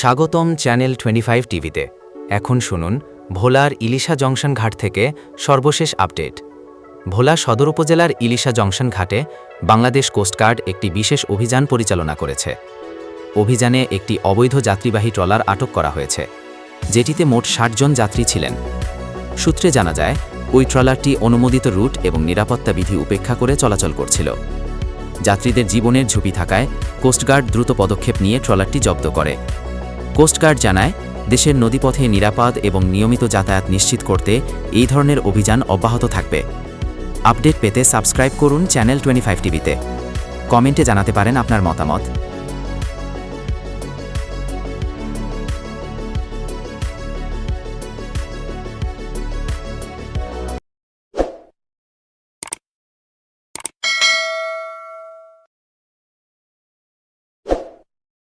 স্বাগতম channel twenty five টিভিতে। এখন শুনুন ভোলার ইলিশা জংশন ঘাট থেকে সর্বশেষ আপডেট। ভোলা সদর উপজেলার ইলিশা জংশন ঘাটে বাংলাদেশ কোস্টগার্ড একটি বিশেষ অভিযান পরিচালনা করেছে। অভিযানে একটি অবৈধ যাত্রীবাহী ট্রলার আটক করা হয়েছে, যেটিতে মোট ষাট জন যাত্রী ছিলেন। সূত্রে জানা যায়, ওই ট্রলারটি অনুমোদিত রুট এবং নিরাপত্তা বিধি উপেক্ষা করে চলাচল করছিল। যাত্রীদের জীবনের ঝুঁকি থাকায় কোস্টগার্ড দ্রুত পদক্ষেপ নিয়ে ট্রলারটি জব্দ করে। কোস্টগার্ড জানায়, দেশের নদীপথে নিরাপদ এবং নিয়মিত যাতায়াত নিশ্চিত করতে এই ধরনের অভিযান অব্যাহত থাকবে। আপডেট পেতে সাবস্ক্রাইব করুন চ্যানেল টোয়েন্টি ফাইভ টিভিতে। কমেন্টে জানাতে পারেন আপনার মতামত।